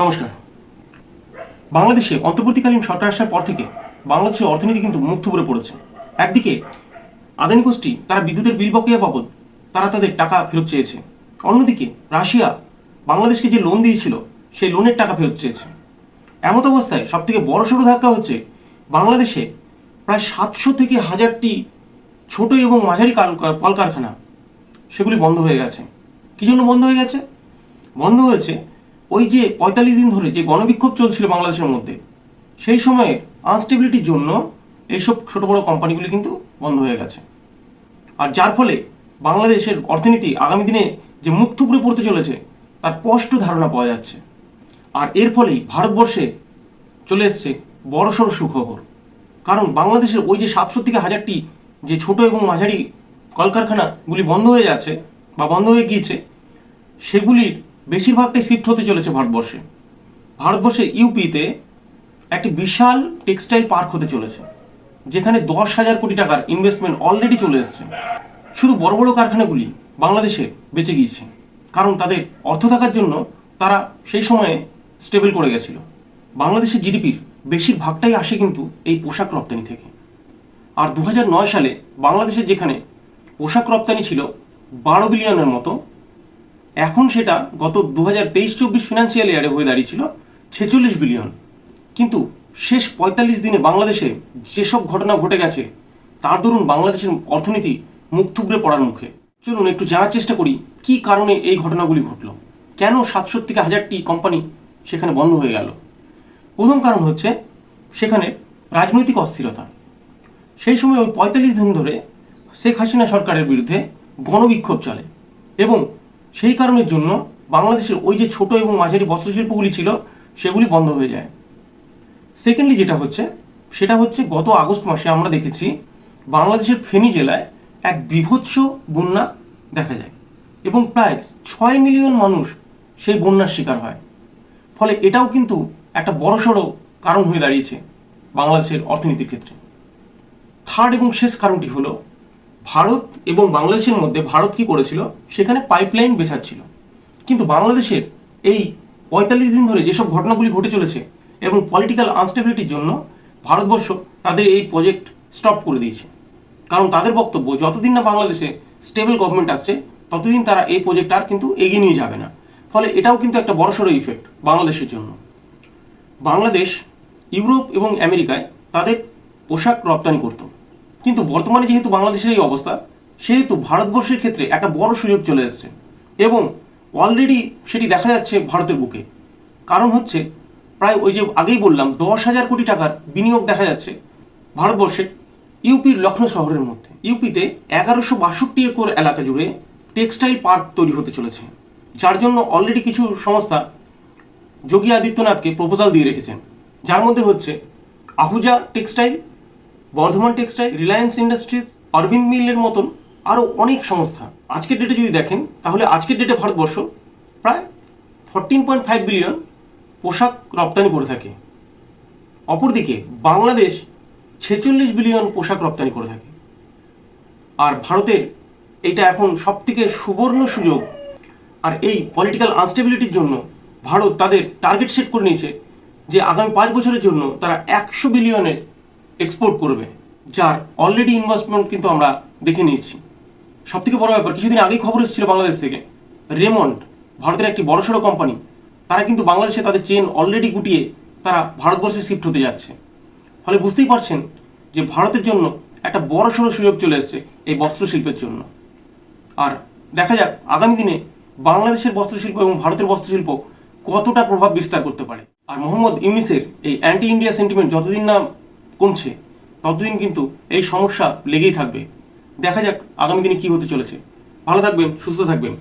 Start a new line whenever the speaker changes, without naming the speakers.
নমস্কার। বাংলাদেশে অন্তর্বর্তীকালীন সরকার আসার পর থেকে বাংলাদেশের অর্থনীতি কিন্তু মুখ থুবড়ে পড়েছে। একদিকে আদানি গোষ্ঠী তারা বিদ্যুতের বিল বকেয়া বাবদ তারা তাদের টাকা ফেরত চেয়েছে। অন্যদিকে রাশিয়া বাংলাদেশকে যে লোন দিয়েছিল, সেই লোনের টাকা ফেরত চেয়েছে। এমত অবস্থায় সবথেকে বড় সড়ো ধাক্কা হচ্ছে বাংলাদেশে প্রায় সাতশো থেকে হাজারটি ছোট এবং মাঝারি কাল- কলকারখানা। সেগুলি বন্ধ হয়ে গেছে। কী জন্য বন্ধ হয়ে গেছে? বন্ধ হয়েছে ওই যে পঁয়তাল্লিশ দিন ধরে যে গণবিক্ষোভ চলছিল বাংলাদেশের মধ্যে, সেই সময়ে আনস্টেবিলিটির জন্য এইসব ছোট বড় কোম্পানিগুলি কিন্তু বন্ধ হয়ে গেছে। আর যার ফলে বাংলাদেশের অর্থনীতি আগামী দিনে যে মুখ থুবড়ে পড়তে চলেছে, তার স্পষ্ট ধারণা পাওয়া যাচ্ছে। আর এর ফলেই ভারতবর্ষে চলে এসছে বড়সড় সুখবর। কারণ বাংলাদেশের ওই যে সাতশো থেকে হাজারটি যে ছোট এবং মাঝারি কলকারখানাগুলি বন্ধ হয়ে যাচ্ছে বা বন্ধ হয়ে গিয়েছে, সেগুলির বেশিরভাগটাই শিফট হতে চলেছে ভারতবর্ষে। ভারতবর্ষের ইউপিতে একটি বিশাল টেক্সটাইল পার্ক হতে চলেছে, যেখানে দশ হাজার কোটি টাকার ইনভেস্টমেন্ট অলরেডি চলে এসেছে। শুধু বড় বড় কারখানাগুলি বাংলাদেশে বেঁচে গিয়েছে, কারণ তাদের অর্থ থাকার জন্য তারা সেই সময়ে স্টেবল করে গেছিল। বাংলাদেশের জিডিপির বেশিরভাগটাই আসে কিন্তু এই পোশাক রপ্তানি থেকে। আর দু সালে বাংলাদেশের যেখানে পোশাক রপ্তানি ছিল বারো বিলিয়নের মতো এখন সেটা গত দু হাজার তেইশ চব্বিশ ফিনান্সিয়াল ইয়ারে হয়ে দাঁড়িয়েছিল ছেচল্লিশ বিলিয়ন কিন্তু শেষ পঁয়তাল্লিশ দিনে বাংলাদেশে যেসব ঘটনা ঘটে গেছে, তার দরুন বাংলাদেশের অর্থনীতি মুখ থুবড়ে পড়ার মুখে। চলুন একটু জানার চেষ্টা করি, কী কারণে এই ঘটনাগুলি ঘটলো? কেন সাতশো থেকে হাজারটি কোম্পানি সেখানে বন্ধ হয়ে গেল? প্রথম কারণ হচ্ছে, সেখানে রাজনৈতিক অস্থিরতা। সেই সময় ওই পঁয়তাল্লিশ দিন ধরে শেখ হাসিনা সরকারের বিরুদ্ধে গণবিক্ষোভ চলে এবং সেই কারণের জন্য বাংলাদেশের ওই যে ছোট এবং মাঝারি বস্ত্রশিল্পগুলি ছিল, সেগুলি বন্ধ হয়ে যায়। সেকেন্ডলি যেটা হচ্ছে, সেটা হচ্ছে গত আগস্ট মাসে আমরা দেখেছি বাংলাদেশের ফেনী জেলায় এক বিভৎস বন্যা দেখা যায় এবং প্রায় ছয় মিলিয়ন মানুষ সেই বন্যার শিকার হয়। ফলে এটাও কিন্তু একটা বড়সড় কারণ হয়ে দাঁড়িয়েছে বাংলাদেশের অর্থনীতির ক্ষেত্রে। থার্ড এবং শেষ কারণটি হলো ভারত এবং বাংলাদেশের মধ্যে ভারত কি করেছিল? সেখানে পাইপলাইন বেছাচ্ছিল কিন্তু বাংলাদেশের এই পঁয়তাল্লিশ দিন ধরে যেসব ঘটনাগুলি ঘটে চলেছে এবং পলিটিক্যাল আনস্টেবিলিটির জন্য ভারতবর্ষ তাদের এই প্রজেক্ট স্টপ করে দিয়েছে। কারণ তাদের বক্তব্য, যতদিন না বাংলাদেশে স্টেবল গভর্নমেন্ট আসছে, ততদিন তারা এই প্রজেক্ট আর কিন্তু এগিয়ে নিয়ে যাবে না। ফলে এটাও কিন্তু একটা বড়সড় ইফেক্ট বাংলাদেশের জন্য। বাংলাদেশ, ইউরোপ এবং আমেরিকায় তাদের পোশাক রপ্তানি করত। কিন্তু বর্তমানে যেহেতু বাংলাদেশের এই অবস্থা, সেহেতু ভারতবর্ষের ক্ষেত্রে একটা বড় সুযোগ চলে এসেছে। এবং অলরেডি সেটি দেখা যাচ্ছে ভারতের বুকে। কারণ হচ্ছে, প্রায় ওই যে আগেই বললাম, দশ হাজার কোটি টাকার বিনিয়োগ দেখা যাচ্ছে ভারতবর্ষের ইউপির লখনৌ শহরের মধ্যে। ইউপিতে এগারোশো বাষট্টি একর এলাকা জুড়ে টেক্সটাইল পার্ক তৈরি হতে চলেছে, যার জন্য অলরেডি কিছু সংস্থা যোগী আদিত্যনাথকে প্রপোজাল দিয়ে রেখেছেন। যার মধ্যে হচ্ছে Ahuja textile Vardhman textile Reliance Industries Arvind মিলের মতন আরও অনেক সংস্থা। আজকের ডেটে যদি দেখেন, তাহলে আজকের ডেটে ভারতবর্ষ প্রায় ফোরটিন পয়েন্ট ফাইভ বিলিয়ন পোশাক রপ্তানি করে থাকে। অপরদিকে বাংলাদেশ ছেচল্লিশ বিলিয়ন পোশাক রপ্তানি করে থাকে। আর ভারতের এটা এখন সবথেকে সুবর্ণ সুযোগ। আর এই পলিটিক্যাল আনস্টেবিলিটির জন্য ভারত তাদের টার্গেট সেট করে নিয়েছে যে আগামী পাঁচ বছরের জন্য তারা একশো বিলিয়নের এক্সপোর্ট করবে, যার অলরেডি ইনভেস্টমেন্ট কিন্তু আমরা দেখে নিয়েছি। সব থেকে বড় ব্যাপার, কিছুদিন আগেই খবর এসেছিল বাংলাদেশ থেকে, রেমন্ড, ভারতের একটি বড়সড় কোম্পানি তারা কিন্তু বাংলাদেশে তাদের চেন অলরেডি গুটিয়ে তারা ভারতবর্ষে শিফট হতে যাচ্ছে। ফলে বুঝতেই পারছেন যে ভারতের জন্য একটা বড়সড় সুযোগ চলে এসেছে এই বস্ত্রশিল্পের জন্য। আর দেখা যাক, আগামী দিনে বাংলাদেশের বস্ত্রশিল্প এবং ভারতের বস্ত্রশিল্প কতটা প্রভাব বিস্তার করতে পারে। আর মোহাম্মদ ইউনিসের এই অ্যান্টি ইন্ডিয়া সেন্টিমেন্ট যতদিন না কমছে, ততদিন কিন্তু এই সমস্যা লেগেই থাকবে। দেখা যাক আগামী দিনে কী হতে চলেছে। ভালো থাকবেন, সুস্থ থাকবেন।